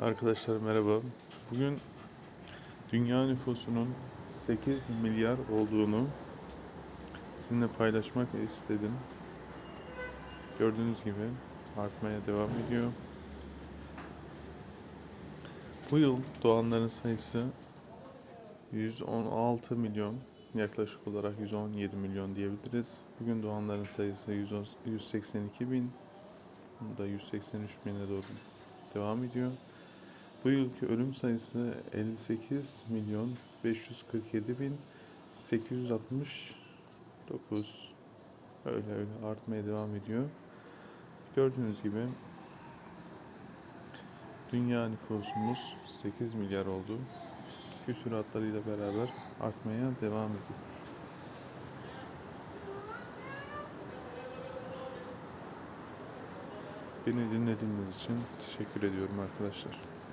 Arkadaşlar merhaba. Bugün dünya nüfusunun 8 milyar olduğunu sizinle paylaşmak istedim. Gördüğünüz gibi artmaya devam ediyor. Bu yıl doğanların sayısı 116 milyon, yaklaşık olarak 117 milyon diyebiliriz. Bugün doğanların sayısı 110 182 bin, da 183 bine doğru devam ediyor. Bu yılki ölüm sayısı 58 milyon 547 bin 869 öyle öyle artmaya devam ediyor. Gördüğünüz gibi dünya nüfusumuz 8 milyar oldu. Küsuratlarıyla beraber artmaya devam ediyor. Beni dinlediğiniz için teşekkür ediyorum arkadaşlar.